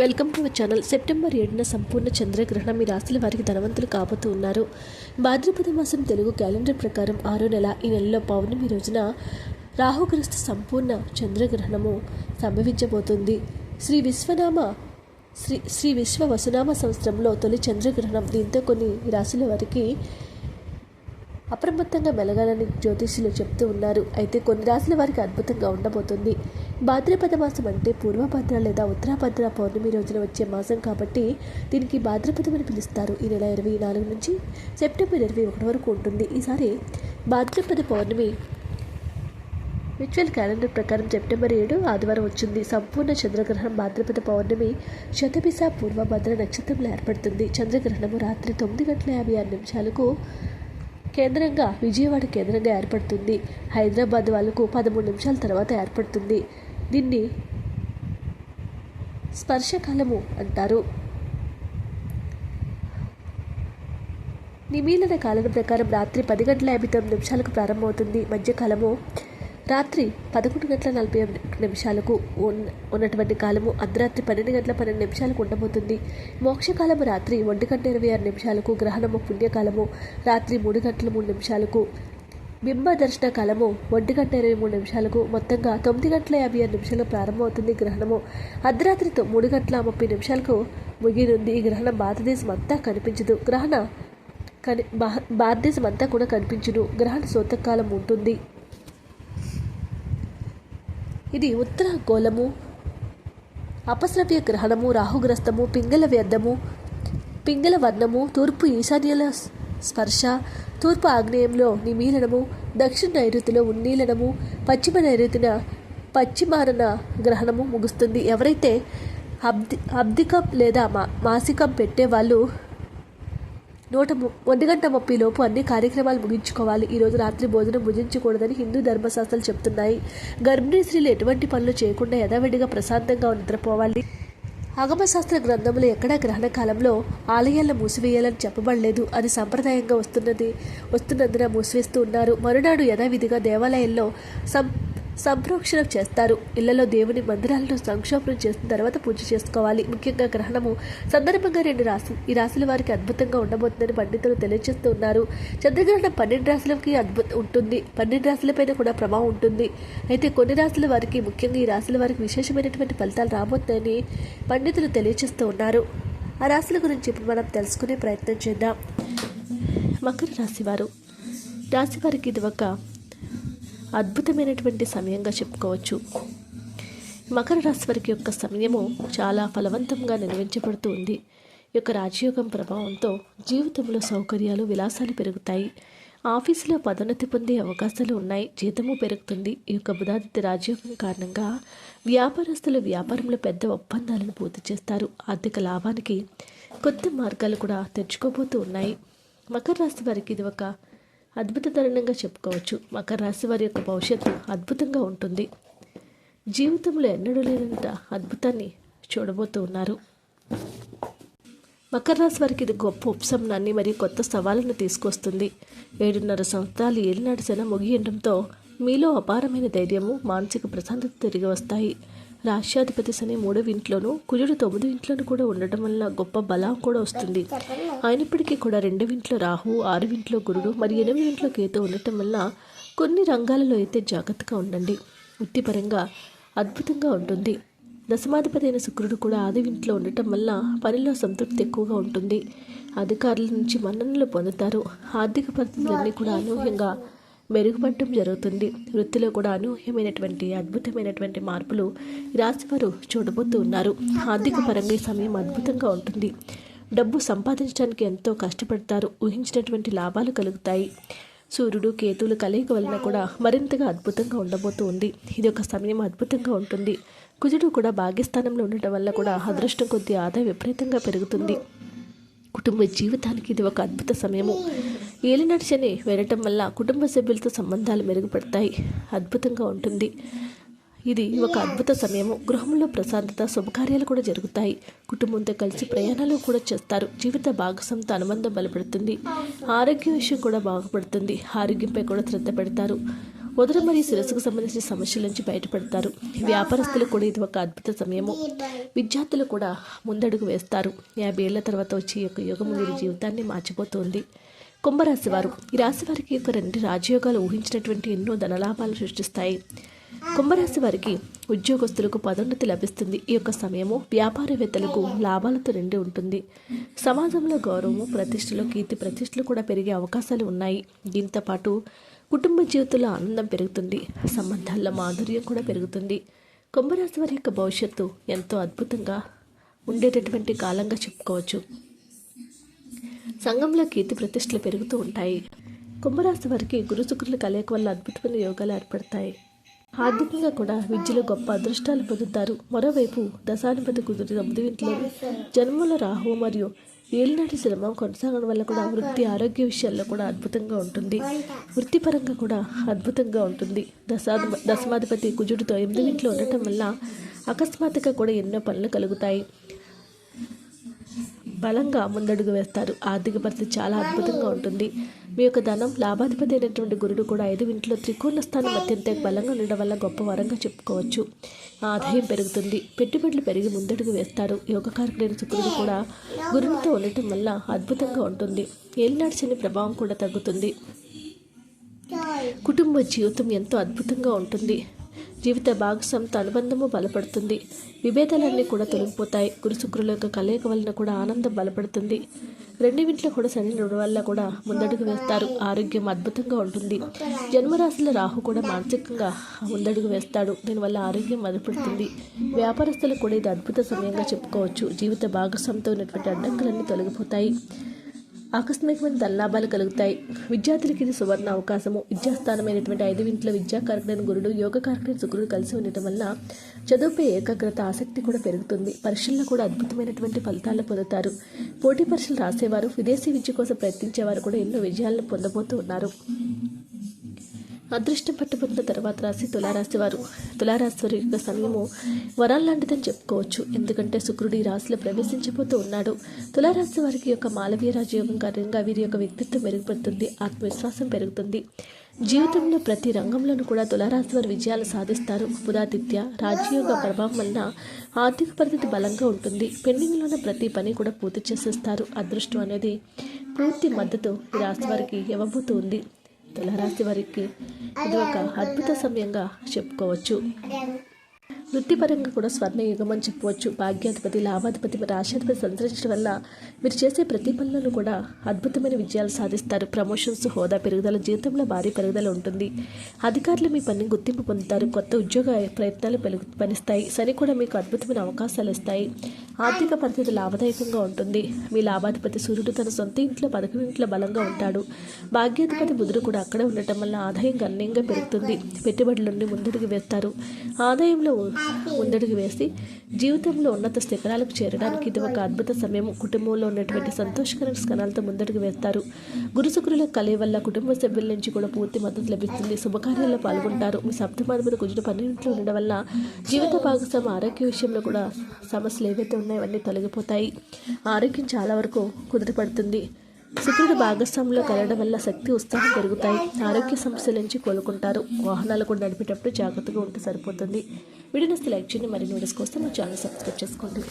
Welcome to our channel. September ఏడున సంపూర్ణ చంద్రగ్రహణం. ఈ రాశుల వారికి ధనవంతులు కాబోతూ ఉన్నారు. భాద్రపద మాసం తెలుగు క్యాలెండర్ ప్రకారం ఆరో నెల ఈ నెలలో పౌర్ణమి రోజున రాహుగ్రస్త సంపూర్ణ చంద్రగ్రహణము సంభవించబోతుంది. శ్రీ విశ్వనామ శ్రీ శ్రీ విశ్వ వసునామ సంవత్సరంలో తొలి చంద్రగ్రహణం. దీంతో కొన్ని రాశుల వారికి అప్రమత్తంగా మెలగాలని జ్యోతిష్యులు చెప్తూ ఉన్నారు. అయితే కొన్ని రాసుల వారికి అద్భుతంగా ఉండబోతుంది. భాద్రపద మాసం అంటే పూర్వభద్ర లేదా ఉత్తరాభద్ర పౌర్ణమి రోజున వచ్చే మాసం కాబట్టి దీనికి భాద్రపదం అని పిలుస్తారు. ఈ నెల ఇరవై నాలుగు నుంచి సెప్టెంబర్ ఇరవై ఒకటి వరకు ఉంటుంది. ఈసారి భాద్రపద పౌర్ణమి విర్చువల్ క్యాలెండర్ ప్రకారం సెప్టెంబర్ ఏడు ఆదివారం వచ్చింది. సంపూర్ణ చంద్రగ్రహణం భాద్రపద పౌర్ణమి శతబిస పూర్వభద్ర నక్షత్రంలో ఏర్పడుతుంది. చంద్రగ్రహణము రాత్రి తొమ్మిది గంటల యాభై ఆరు నిమిషాలకు కేంద్రంగా విజయవాడ కేంద్రంగా ఏర్పడుతుంది. హైదరాబాద్ వాళ్ళకు పదమూడు నిమిషాల తర్వాత ఏర్పడుతుంది. దీన్ని స్పర్శకాలము అంటారు. నిమీలన కాలం ప్రకారం రాత్రి పది గంటల యాభై తొమ్మిది నిమిషాలకు ప్రారంభమవుతుంది. మధ్యకాలము రాత్రి పదకొండు గంటల నలభై నిమిషాలకు ఉన్న ఉన్నటువంటి కాలము అర్ధరాత్రి పన్నెండు గంటల పన్నెండు నిమిషాలకు ఉండబోతుంది. మోక్షకాలము రాత్రి ఒంటి గంట ఇరవై ఆరు నిమిషాలకు గ్రహణము పుణ్యకాలము రాత్రి మూడు గంటల మూడు నిమిషాలకు బింబ దర్శన కాలము ఒంటి గంట ఇరవై మూడు నిమిషాలకు మొత్తంగా తొమ్మిది గంటల యాభై ఆరు నిమిషాలకు ప్రారంభమవుతుంది గ్రహణము. అర్ధరాత్రితో మూడు గంటల ముప్పై నిమిషాలకు ముగినుంది ఈ గ్రహణం భారతదేశం అంతా కనిపించదు. గ్రహణ కని భారతదేశం అంతా కూడా కనిపించును. గ్రహణ సోతకాలం ఉంటుంది. ఇది ఉత్తర గోళము అపశ్రవ్య గ్రహణము రాహుగ్రస్తము పింగళ వ్యర్థము పింగళ వర్ణము తూర్పు ఈశాన్యుల స్పర్శ తూర్పు ఆగ్నేయంలో నిమీలనము దక్షిణ నైరుతిలో ఉన్నీలనము పశ్చిమ నైరుతిన పశ్చిమారణ గ్రహణము ముగుస్తుంది. ఎవరైతే అబ్ది అబ్దికం లేదా మా మాసికం పెట్టే వాళ్ళు నూట ము- ఒంటి గంట ముప్పై లోపు అన్ని కార్యక్రమాలు ముగించుకోవాలి. ఈరోజు రాత్రి భోజనం భుజించకూడదని హిందూ ధర్మశాస్త్రాలు చెప్తున్నాయి. గర్భిణీ స్త్రీలు ఎటువంటి పనులు చేయకుండా యథావిడిగా ప్రశాంతంగా నిద్రపోవాలి. ఆగమశాస్త్ర గ్రంథంలో ఎక్కడా గ్రహణ కాలంలో ఆలయాలను మూసివేయాలని చెప్పబడలేదు. అది సంప్రదాయంగా వస్తున్నది వస్తున్నందున మూసివేస్తూ ఉన్నారు. మరునాడు యథావిధిగా దేవాలయాల్లో సం సంప్రోక్షణ చేస్తారు. ఇళ్ళలో దేవుని మందిరాలను సంక్షోభం చేసిన తర్వాత పూజ చేసుకోవాలి. ముఖ్యంగా గ్రహణము సందర్భంగా రెండు రాశి ఈ రాశుల వారికి అద్భుతంగా ఉండబోతుందని పండితులు తెలియజేస్తూ ఉన్నారు. చంద్రగ్రహణం పన్నెండు రాశులకి అద్భుత ఉంటుంది. పన్నెండు రాశులపైన కూడా ప్రభావం ఉంటుంది. అయితే కొన్ని రాశుల వారికి ముఖ్యంగా ఈ రాశుల వారికి విశేషమైనటువంటి ఫలితాలు రాబోతాయని పండితులు తెలియజేస్తూ ఉన్నారు. ఆ రాశుల గురించి ఇప్పుడు మనం తెలుసుకునే ప్రయత్నం చేద్దాం. మకర రాశివారు రాశివారికి ఇది ఒక అద్భుతమైనటువంటి సమయంగా చెప్పుకోవచ్చు. మకర రాశి వారికి యొక్క సమయము చాలా ఫలవంతంగా నిర్వహించబడుతూ ఉంది. ఈ యొక్క రాజయోగం ప్రభావంతో జీవితంలో సౌకర్యాలు విలాసాలు పెరుగుతాయి. ఆఫీసులో పదోన్నతి పొందే అవకాశాలు ఉన్నాయి. జీతము పెరుగుతుంది. ఈ యొక్క బుధాదిత్య రాజయోగం కారణంగా వ్యాపారస్తులు వ్యాపారంలో పెద్ద ఒప్పందాలను పూర్తి చేస్తారు. ఆర్థిక లాభానికి కొత్త మార్గాలు కూడా తెచ్చుకోబోతూ ఉన్నాయి. మకర రాశి వారికి ఇది ఒక అద్భుత తరుణంగా చెప్పుకోవచ్చు. మకర రాశి వారి యొక్క భవిష్యత్తు అద్భుతంగా ఉంటుంది. జీవితంలో ఎన్నడూ లేనంత అద్భుతాన్ని చూడబోతూ ఉన్నారు. మకర రాశి వారికి ఇది గొప్ప ఉపశమనాన్ని మరియు కొత్త సవాళ్ళను తీసుకొస్తుంది. ఏడున్నర సంవత్సరాలు ఏలినాడు సెన ముగియడంతో మీలో అపారమైన ధైర్యము మానసిక ప్రశాంతత తిరిగి వస్తాయి. రాష్ట్రాధిపతి శని మూడవ ఇంట్లోనూ కుజుడు తొమ్మిది ఇంట్లోనూ కూడా ఉండటం వల్ల గొప్ప బలం కూడా వస్తుంది. అయినప్పటికీ కూడా రెండవ ఇంట్లో రాహు ఆరు ఇంట్లో గురుడు మరి ఎనిమిది ఇంట్లో కేతు ఉండటం వల్ల కొన్ని రంగాలలో అయితే జాగ్రత్తగా ఉండండి. వృత్తిపరంగా అద్భుతంగా ఉంటుంది. దశమాధిపతి అయిన శుక్రుడు కూడా ఆదివింట్లో ఉండటం వల్ల పనిలో సంతృప్తి ఎక్కువగా ఉంటుంది. అధికారుల నుంచి మన్ననలు పొందుతారు. ఆర్థిక పరిస్థితులన్నీ కూడా అనూహ్యంగా మెరుగుపడటం జరుగుతుంది. వృత్తిలో కూడా అనూహ్యమైనటువంటి అద్భుతమైనటువంటి మార్పులు రాశివారు చూడబోతూ ఉన్నారు. ఆర్థిక పరంగా ఈ సమయం అద్భుతంగా ఉంటుంది. డబ్బు సంపాదించడానికి ఎంతో కష్టపడతారు. ఊహించినటువంటి లాభాలు కలుగుతాయి. సూర్యుడు కేతువులు కలయిక వలన కూడా మరింతగా అద్భుతంగా ఉండబోతూ ఉంది. ఇది ఒక సమయం అద్భుతంగా ఉంటుంది. కుజుడు కూడా భాగ్యస్థానంలో ఉండటం వల్ల కూడా అదృష్టం కొద్ది ఆదాయం విపరీతంగా పెరుగుతుంది. కుటుంబ జీవితానికి ఇది ఒక అద్భుత సమయము. ఏలినాటి శని వెళ్ళటం వల్ల కుటుంబ సభ్యులతో సంబంధాలు మెరుగుపడతాయి. అద్భుతంగా ఉంటుంది. ఇది ఒక అద్భుత సమయము. గృహంలో ప్రశాంతత శుభకార్యాలు కూడా జరుగుతాయి. కుటుంబంతో కలిసి ప్రయాణాలు కూడా చేస్తారు. జీవిత భాగస్వామితో అనుబంధం బలపడుతుంది. ఆరోగ్య విషయం కూడా బాగుపడుతుంది. ఆరోగ్యంపై కూడా శ్రద్ధ పెడతారు. ఉదరం మరియు శిరస్సుకు సంబంధించిన సమస్యల నుంచి బయటపడతారు. వ్యాపారస్తులు కూడా ఇది ఒక అద్భుత సమయము. విద్యార్థులు కూడా ముందడుగు వేస్తారు. యాభై ఏళ్ళ తర్వాత వచ్చే ఈ యొక్క యుగము వీరి జీవితాన్ని మార్చిపోతుంది. కుంభరాశి వారు ఈ రాశి వారికి యొక్క రెండు రాజయోగాలు ఊహించినటువంటి ఎన్నో ధనలాభాలు సృష్టిస్తాయి. కుంభరాశి వారికి ఉద్యోగస్తులకు పదోన్నతి లభిస్తుంది. ఈ యొక్క సమయము వ్యాపారవేత్తలకు లాభాలతో నిండి ఉంటుంది. సమాజంలో గౌరవము ప్రతిష్టలు కీర్తి ప్రతిష్టలు కూడా పెరిగే అవకాశాలు ఉన్నాయి. దీంతో పాటు కుటుంబ జీవితంలో ఆనందం పెరుగుతుంది సంబంధాల్లో మాధుర్యం కూడా పెరుగుతుంది. కుంభరాశి వారి యొక్క భవిష్యత్తు ఎంతో అద్భుతంగా ఉండేటటువంటి కాలంగా చెప్పుకోవచ్చు. సంఘంలో కీర్తి ప్రతిష్టలు పెరుగుతూ ఉంటాయి. కుంభరాశి వారికి గురుశుకుల కలయిక వల్ల అద్భుతమైన యోగాలు ఏర్పడతాయి. ఆర్థికంగా కూడా విద్యలో గొప్ప అదృష్టాలు పొందుతారు. మరోవైపు దశాధిపతి కుదిరిన ముదివింట్లో జన్మల రాహు మరియు ఏలినాటి శ్రమ కొనసాగడం వల్ల కూడా వృత్తి ఆరోగ్య విషయాల్లో కూడా అద్భుతంగా ఉంటుంది. వృత్తిపరంగా కూడా అద్భుతంగా ఉంటుంది. దశాధి దశమాధిపతి కుజుడితో ఎనిమిది ఇంట్లో ఉండటం వల్ల అకస్మాత్తుగా కూడా ఎన్నో పనులు కలుగుతాయి. బలంగా ముందడుగు వేస్తారు. ఆర్థిక పరిస్థితి చాలా అద్భుతంగా ఉంటుంది. మీ యొక్క ధనం లాభాధిపతి అయినటువంటి గురుడు కూడా ఐదు ఇంట్లో త్రికోణ స్థానం అత్యంత బలంగా ఉండడం వల్ల గొప్ప వరంగా చెప్పుకోవచ్చు. ఆదాయం పెరుగుతుంది. పెట్టుబడులు పెరిగి ముందడుగు వేస్తారు. యోగకారకుడైన శుక్రుడు కూడా గురునితో ఉండటం వల్ల అద్భుతంగా ఉంటుంది. ఏలినాడు శని ప్రభావం కూడా తగ్గుతుంది. కుటుంబ జీవితం ఎంతో అద్భుతంగా ఉంటుంది. జీవిత భాగస్వామితో అనుబంధము బలపడుతుంది. విభేదాలన్నీ కూడా తొలగిపోతాయి. గురుశుక్రుల యొక్క కలయిక వలన కూడా ఆనందం బలపడుతుంది. రెండింట్లో కూడా శని వల్ల కూడా ముందడుగు వేస్తారు. ఆరోగ్యం అద్భుతంగా ఉంటుంది. జన్మరాశుల రాహు కూడా మానసికంగా ముందడుగు వేస్తాడు. దీనివల్ల ఆరోగ్యం బలపడుతుంది. వ్యాపారస్తులకు కూడా ఇది అద్భుత సమయంగా చెప్పుకోవచ్చు. జీవిత భాగస్వామితో ఉన్నటువంటి అడ్డంకులన్నీ తొలగిపోతాయి. ఆకస్మికమైన దల్లాభాలు కలుగుతాయి. విద్యార్థులకి ఇది సువర్ణ అవకాశము. విద్యాస్థానమైనటువంటి ఐదు ఇంట్లో కార్యక్రమ గురుడు యోగ యోగకారకుడైన శుక్రుడు కలిసి ఉండటం వల్ల చదువుపై ఏకాగ్రత ఆసక్తి కూడా పెరుగుతుంది. పరీక్షల్లో కూడా అద్భుతమైనటువంటి ఫలితాలను పొందుతారు. పోటీ పరీక్షలు రాసేవారు విదేశీ విద్య కోసం ప్రయత్నించేవారు కూడా ఎన్నో విజయాలను పొందబోతూ ఉన్నారు. అదృష్టం పట్టుబడిన తర్వాత రాశి తులారాశి వారు. తులారాశి వారి యొక్క సమయము వరం లాంటిదని చెప్పుకోవచ్చు. ఎందుకంటే శుక్రుడు ఈ రాశిలో ప్రవేశించబోతూ ఉన్నాడు. తులారాశి వారికి యొక్క మాలవీయ రాజయోగం కారణంగా వీరి యొక్క వ్యక్తిత్వం మెరుగుపడుతుంది. ఆత్మవిశ్వాసం పెరుగుతుంది. జీవితంలో ప్రతి రంగంలోనూ కూడా తులారాశి వారు విజయాలు సాధిస్తారు. బుధాదిత్య రాజయోగ ప్రభావం వలన ఆర్థిక పరిస్థితి బలంగా ఉంటుంది. పెండింగ్లో ఉన్న ప్రతి పని కూడా పూర్తి చేసేస్తారు. అదృష్టం అనేది పూర్తి మద్దతు ఈ రాశి వారికి ఇవ్వబోతూ ఉంది. తులారాశి వారికి ఇది ఒక అద్భుత సమయంగా చెప్పుకోవచ్చు. వృత్తిపరంగా కూడా స్వర్ణయుగం అని చెప్పవచ్చు. భాగ్యాధిపతి లాభాధిపతి మరి రాశాధిపతి సంతరించడం వల్ల మీరు చేసే ప్రతి పనులను కూడా అద్భుతమైన విజయాలు సాధిస్తారు. ప్రమోషన్స్ హోదా పెరుగుదల జీవితంలో భారీ పెరుగుదల ఉంటుంది. అధికారులు మీ పనిని గుర్తింపు పొందుతారు. కొత్త ఉద్యోగ ప్రయత్నాలు పెరుగు పనిస్తాయి. సరి కూడా మీకు అద్భుతమైన అవకాశాలు ఇస్తాయి. ఆర్థిక పరిస్థితి లాభదాయకంగా ఉంటుంది. మీ లాభాధిపతి సూర్యుడు తన సొంత ఇంట్లో పదకొండు ఇంట్లో బలంగా ఉంటాడు. భాగ్యాధిపతి బుధుడు కూడా అక్కడే ఉండటం వల్ల ఆదాయం గణనీయంగా పెరుగుతుంది. పెట్టుబడుల నుండి ముందడుగు వేస్తారు. ఆదాయంలో ముందడుగు వేసి జీవితంలో ఉన్నత శిఖరాలకు చేరడానికి ఇది ఒక అద్భుత సమయం. కుటుంబంలో ఉన్నటువంటి సంతోషకర క్షణాలతో ముందడుగు వేస్తారు. గురు శుక్రుల కలయి వల్ల కుటుంబ సభ్యుల నుంచి కూడా పూర్తి మద్దతు లభిస్తుంది. శుభకార్యాల్లో పాల్గొంటారు. మీ సప్తమాధిపతి కుజుడు పన్నెండులో ఉండడం వల్ల జీవిత భాగస్వామి ఆరోగ్య విషయంలో కూడా సమస్యలు ఏవైతే ఉన్నాయో అవన్నీ తొలగిపోతాయి. ఆరోగ్యం చాలా వరకు కుదిరిపడుతుంది శుక్రుడు భాగస్వామిలో కలగడం వల్ల శక్తి ఉత్సాహం పెరుగుతాయి. ఆరోగ్య సమస్యల నుంచి కోలుకుంటారు. వాహనాలు కూడా నడిపేటప్పుడు జాగ్రత్తగా ఉంటే సరిపోతుంది. వీడియోని లైక్ చేయండి. మరిన్ని వీడియోస్ కోసం మా ఛానల్ సబ్స్క్రైబ్ చేసుకోండి.